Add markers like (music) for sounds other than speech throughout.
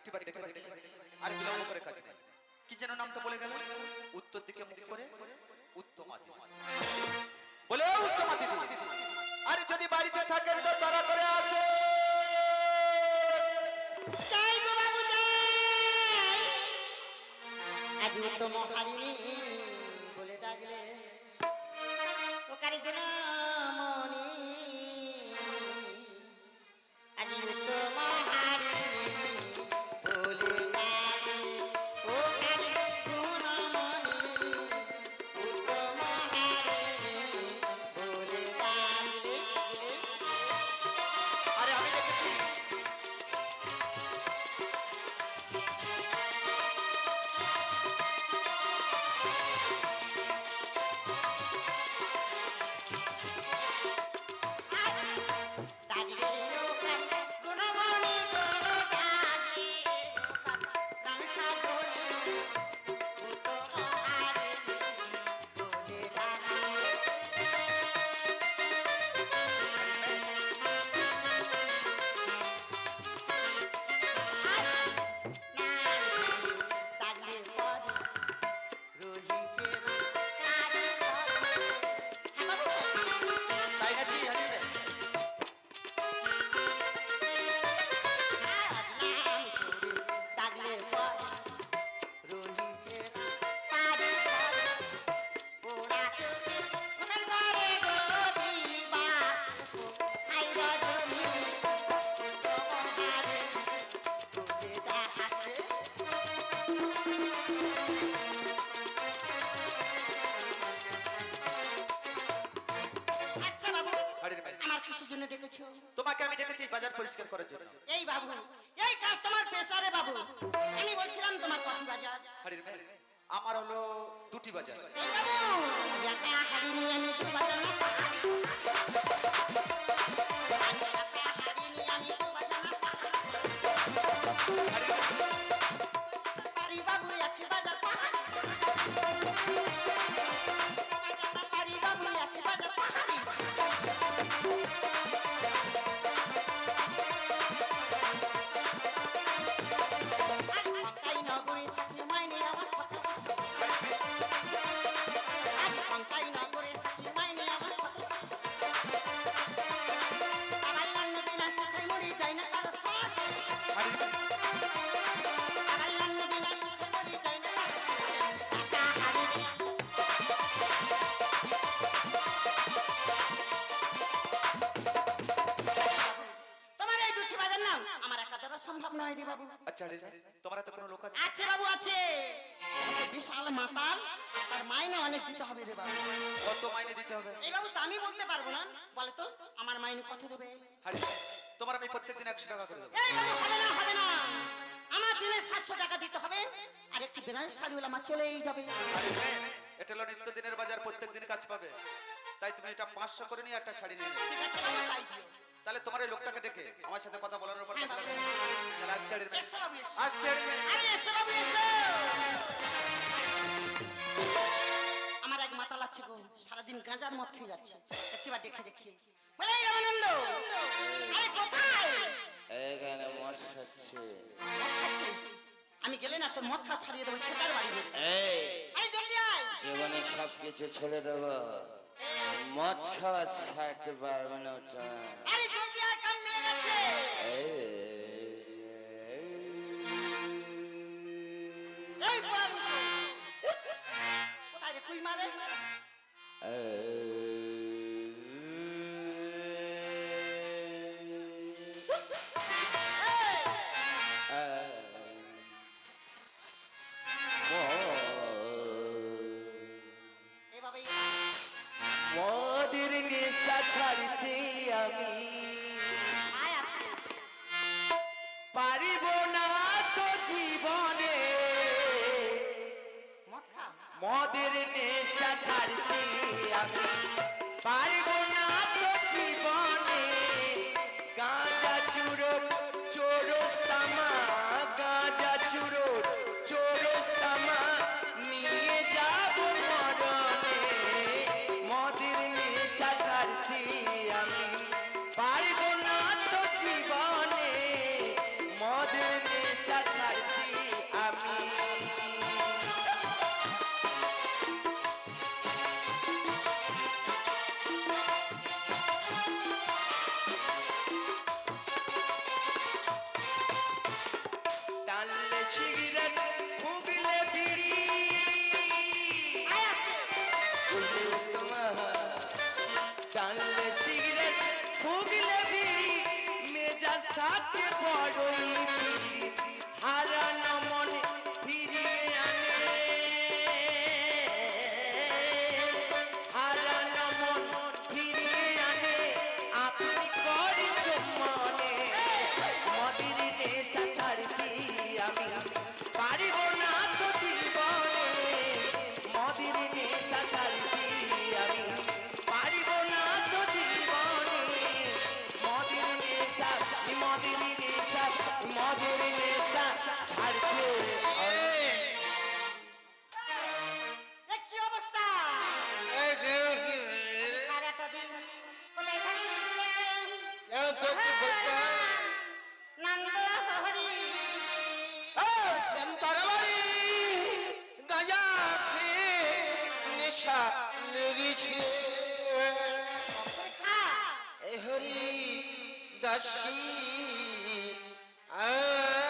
একটি বার ডেকে দেখি আর বিলম্ব করে কাজ কি যেন নামটা বলে গেল? উত্তর দিকে মুখ করে উত্তমাতি বলে উত্তমাতি আর যদি বাড়িতে থাকেন তো তারা করে আসে উত্তম হারিণী বলে ডাকলে গুণমণি পরিষ্কার করার জন্য। এই বাবু এই কাজ তোমার পেশারে বাবু। আমি বলছিলাম তোমার কোন বাজার। হারিয়ে ভাই আমার হলো দুটি বাজার। এই বাবু নগরে না কারও সাথে আমার অন্য দিন সুখে মরি নয় বাবু। আচ্ছা তোমার তো কোনো লোক আছে বাবু আছে। সে বিশাল মাতাল। তার মাইনে অনেক দিতে হবে রে বাবু। কত মাইনে দিতে হবে? এই বাবু তা আমি বলতে পারব না। বলে তো আমার মাইনে কত দেবে? ভাই, তোমার আমি প্রত্যেকদিন একশো টাকা করে দেবো। এই বাবু হবে না হবে না। আমার দিনে সাতশো টাকা দিতে হবে। আর একটি বেনারস শাড়ি হলে আমার চলেই যাবে। আরে ভাই, এটা হলো নিত্যদিনের বাজার প্রত্যেক দিন কাজ পাবে। তাই তুমি এটা পাঁচশো করে নিয়ে একটা শাড়ি নিয়ে নিও। ঠিক আছে তাই দিও। তাহলে তোমার এই লোকটাকে ডেকে আমার সাথে কথা বলার উপর হ্যাঁ, আসছে আসছে আমার এক মাতাল আছে গো সারাদিন গাঁজার মদ খেয়ে যাচ্ছে। একটিবার দেখে দেখি। বলে রামানন্দ আরে কোথায়? এখানে মদ খাচ্ছে। আমি গেলে না তোর মদ খা ছাড়িয়ে দেবো ছোটার বাড়ি এই। আরে জলদি আয়। জীবনে সব কিছু ছেড়ে দেব। মদ খাওয়া ছাড়তে পারবে না ওটা। আরে এই, সাথে বড়ই হারানো মন ফিরিয়ে আনে। হারানো মন ফিরিয়ে আনে। আপনি করেছ মনে। মদির নেশা ছাড়তে আমি পারিব না। নেশা লেগেছে হরি দাসী সারাটা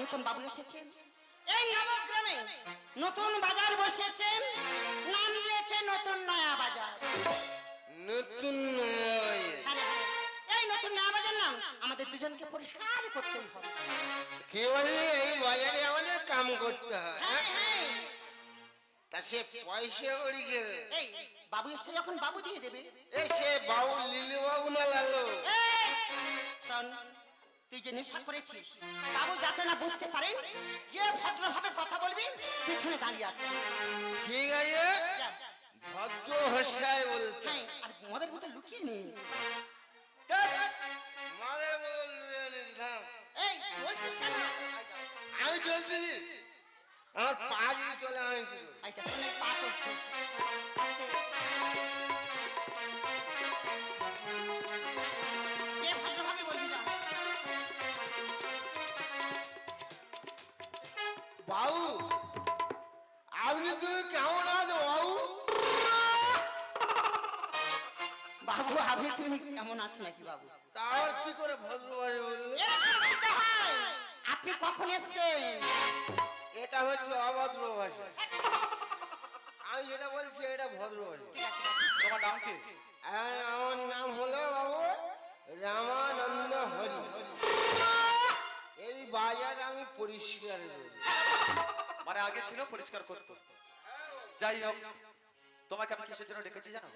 নতুন বাবু এসেছেন? এই নবগ্রামে নতুন বাজার বসেছেন নাম দিয়েছে নতুন নয়া বাজার। নতুন নয়া বাজার। নতুন নয়া বাজার নাম আমাদের দুজনকে পরিষ্কার করতেই হবে। কি বলি এই বাজারে আমাদের কাম করতে হয় হ্যাঁ, হ্যাঁ। তা সে পয়সা করি কে? এই বাবু এসে যখন বাবু দিয়ে দেবে। এই সে বাবু লিলু বাবু না লালো? শোন তুই যে নেশা করেছিস বাবু যাতে না বুঝতে পারে যে ভদ্রভাবে কথা বলবি পিছনে দাঁড়িয়ে আছে। ঠিক আছে। ভদ্র ভাষায় বলতে। হ্যাঁ আর মদের বোতল লুকিয়ে নি। মাদের বদল লুয়ে নিলাম এই বলছিস কেন? আমি চলতেছি আমার পা যদি চলে আমি কি পা চলছে না? বাবু আপনি তুমি বাবু আপনি তুমি কেমন আছেন নাকি বাবু? তার কি করে ভদ্র হয়। আপনি কখন এসছেন? এটা হচ্ছে অভদ্র ভাষা। আমি যেটা বলছি এটা ভদ্র ভাষা। তোমার নাম কি? আমার নাম হলো বাবু রামানন্দ হরি। এই বাজার আমি পরিষ্কার করি। মানে আগে ছিল পরিষ্কার করতো। যাই হোক তোমাকে আমি কিসের জন্য ডেকেছি জানো?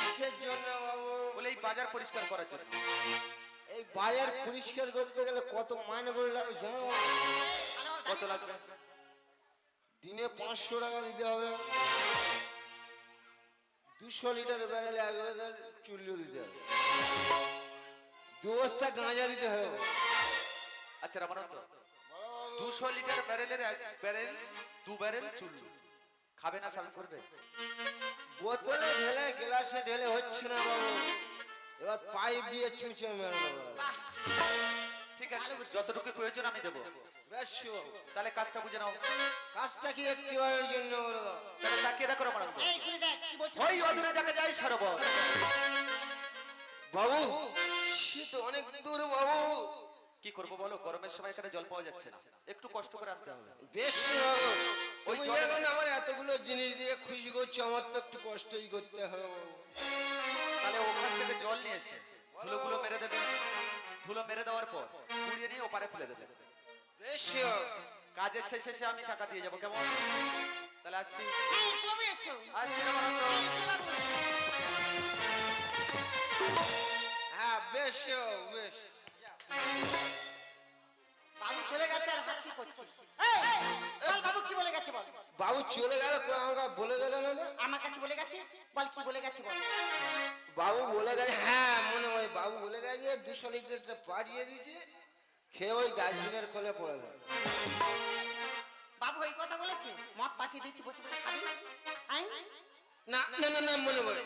কিসের জন্য বাবু? বাজার পরিষ্কার করার জন্য। এই বাজার পরিষ্কার করতে গেলে কত মাইনে করে লাগে জানো? কত লাগবে? দিনে পাঁচশো টাকা দিতে হবে। দুশো লিটার ব্যারেলে এক বেদার চুল্লিও দিতে হবে। দু বস্তা গাঁজা দিতে হবে। আচ্ছা রামানন্দ দুশো লিটার ব্যারেলের এক ব্যারেল দু ব্যারেল চুল। খাবে না সার্ভ করবে? বোতলে ঢেলে গ্লাসে ঢেলে হচ্ছে না বাবু। এবার পাইপ দিয়ে চুঁচে মেরে দেবো। ঠিক আছে যতটুকু প্রয়োজন আমি দেবো। বেশ তাহলে কাজটা বুঝে নাও। কাজটা কি জন্য তাহলে তাকিয়ে দেখো রামানন্দ। এই করে দেখ কি বলছে? ওই অদূরে যাকে যাই সরোবর বাবু সে তো অনেক দূর বাবু। কি করব বলো? গরমের সময় এখানে জল পাওয়া যাচ্ছে না। একটু কষ্ট করে আনতে হবে। বেশ ওই আমার এতগুলো জিনিস দিয়ে খুশি করছ আমার তো একটু কষ্টই করতে হবে। তাহলে ওখান থেকে জল নিয়ে এসে ধুলোগুলো মেরে দেবে। ধুলো মেরে দেওয়ার পর কুড়িয়ে নিয়ে ওপারে ফেলে দেবে। কাজের শেষে এসে আমি টাকা দিয়ে যাব কেমন? তাহলে আসছি। হ্যাঁ বাবু আসছি। বাবু হ্যাঁ বেশ বেশ। বাবু চলে গেছে আর হাত কি করছিস? বল বাবু কি বলে গেছে বল? বাবু চলে গেল আমাকে বলে গেল না আমার কাছে বলে গেছে? বল কি বলে গেছে বল? বাবু বলে গেছে হ্যাঁ মনে হয় বাবু বলে গেছে দুশো লিটারটা পাঠিয়ে দিয়েছে খেয়ে ওই ডাস্টবিনের কোলে পড়ে গেল। বাবু এই কথা বলেছে? মদ পাঠিয়ে দিচ্ছি বসে বসে খাবি না না না না মনে পড়ে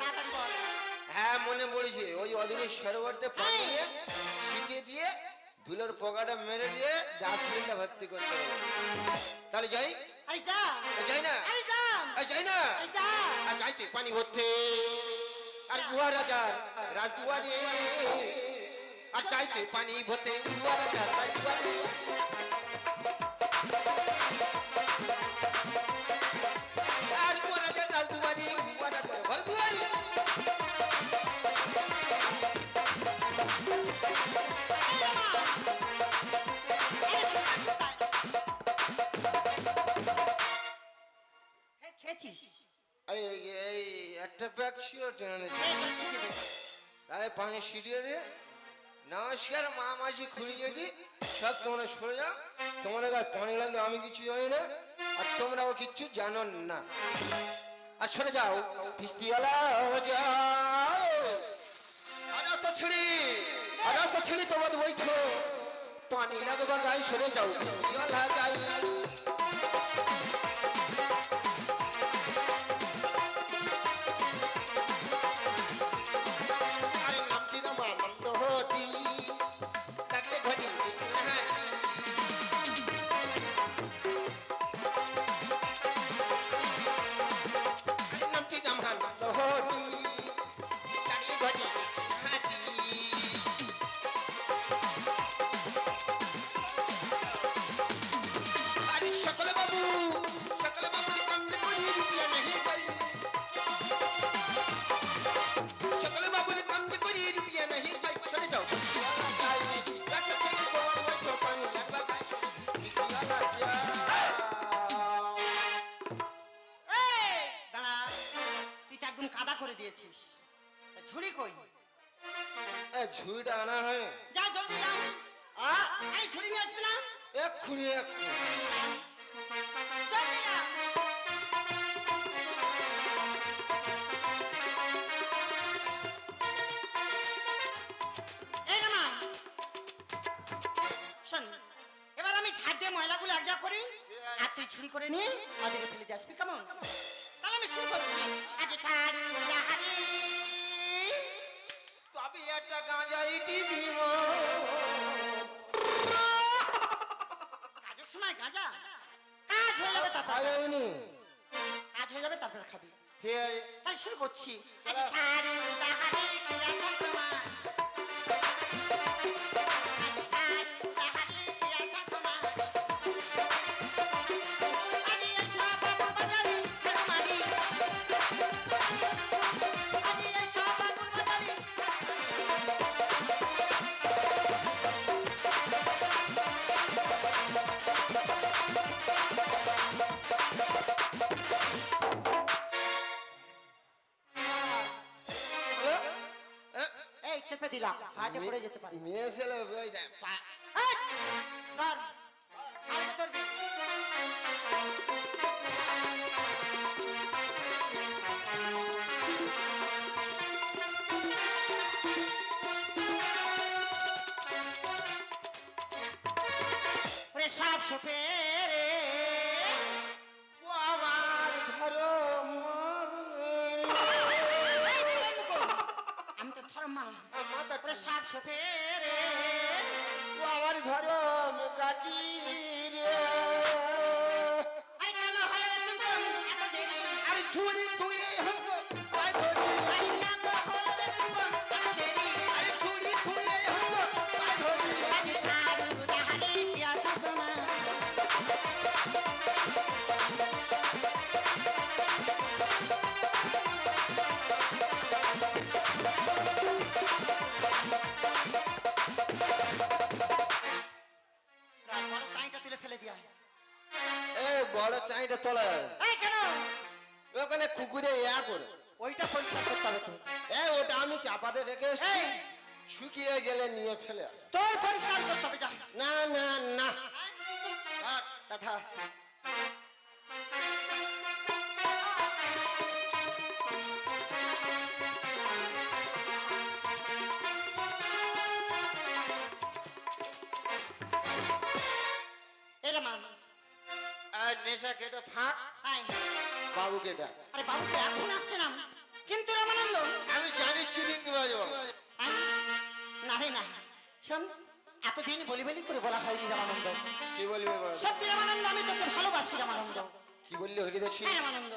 হ্যাঁ মনে পড়েছে। ওই অদূরে সরোবরতে পানি নিয়ে ছিটিয়ে দিয়ে ধুলোর পোকাটা মেরে দিয়ে ডাস্টবিনটা ভর্তি করতে হবে। তাহলে যাই। আরে যা। যাই না। আরে যা। যাই না। যা। আর যাইতে পানি ভর্তি। আর গুয়া রাজার রাজদুয়ারে আর চাইতে পানি ভোতে। গুয়া রাজার রাজদুয়ারে ছিল টেনে? তাহলে পানি ছিটিয়ে দিয়ে নমস্কার মা মাসি খুলি যদি সব তোমরা সরে যাও। তোমাদের গায়ে পানি লাগলে আমি কিছু জানি না, আর তোমরাও কিচ্ছু জানো না। আর সরে যাও পিস্তিওয়ালা যাও। রাস্তা ছিড়ি রাস্তা ছিড়ি তোমার বইছো পানি লাগবে গায়ে সরে যাও পিস্তিওয়ালা যাই দিয়েছিস ঝুড়ি কই? ঝুড়িটা আনা হয়। যা জলদি যা আ? এই ঝুড়ি নিয়ে আসবি না? এক্ষুনি এক্ষুনি। ময়লাগুলো এক যা করি আর তুই করে নিয়ে ওদিকে ফেলে দিয়ে আসবি কেমন? তাহলে আমি শুরু তবে একটা গাঁজাই টিভি কাজের সময় গাঁজা? কাজ হয়ে যাবে তারপর কাজ হয়ে যাবে তারপরে খাবি। তাহলে শুরু করছি। ছাড় তাহারি কিরা তোমার। হাতে পড়ে যেতে পারি মেয়ে ছেলে বাড়িতে চলে এই কেন? ওখানে কুকুরে ইয়া করে। ওইটা পরিষ্কার করতে হবে হ্যাঁ এ ওটা আমি চাপাতে রেখে এসেছি। শুকিয়ে গেলে নিয়ে ফেলে। তোর পরিষ্কার করতে হবে না না না। দাদা। আর ফাঁক। বাবুকে আরে বাবু তো এখন আসছে না। কিন্তু রামানন্দ। আমি জানি চিনিং বাজব না রে না শোন এতদিন বলি বলি করে বলা হয়নি রামানন্দ। কি বলবে বাবা? সত্যি রামানন্দ আমি তোকে ভালোবাসি রামানন্দ। কি বললি হরিদাসী হ্যাঁ রামানন্দ।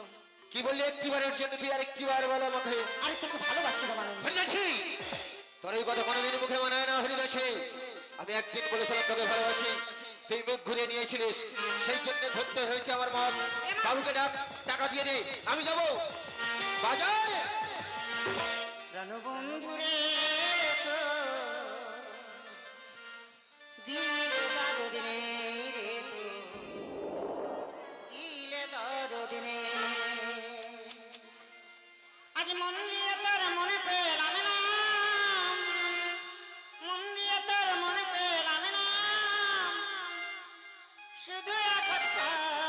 কি বললি একটিবারের জন্য? তুই আর একটিবার বল আমাকে। আমি তোকে ভালোবাসি রামানন্দ। হরিদাসী তোর এই কথা কোনোদিন মুখে মানায় না হরিদাসী আমি একদিন বলেছিলাম তোকে ভালোবাসি। তুই মুখ ঘুরে নিয়েছিলিস। সেই জন্য ধরতে হয়েছে আমার মত। বাবুকে ডাক, টাকা দিয়ে দে, আমি যাব। বাজার! Yeah! (laughs)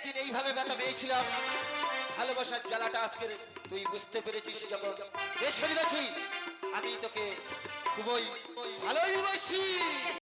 একদিন এইভাবে ব্যথা পেয়েছিলাম। ভালোবাসার জ্বালাটা আজকে তুই বুঝতে পেরেছিস যখন বেশ আমি তোকে খুবই ভালোই বাসি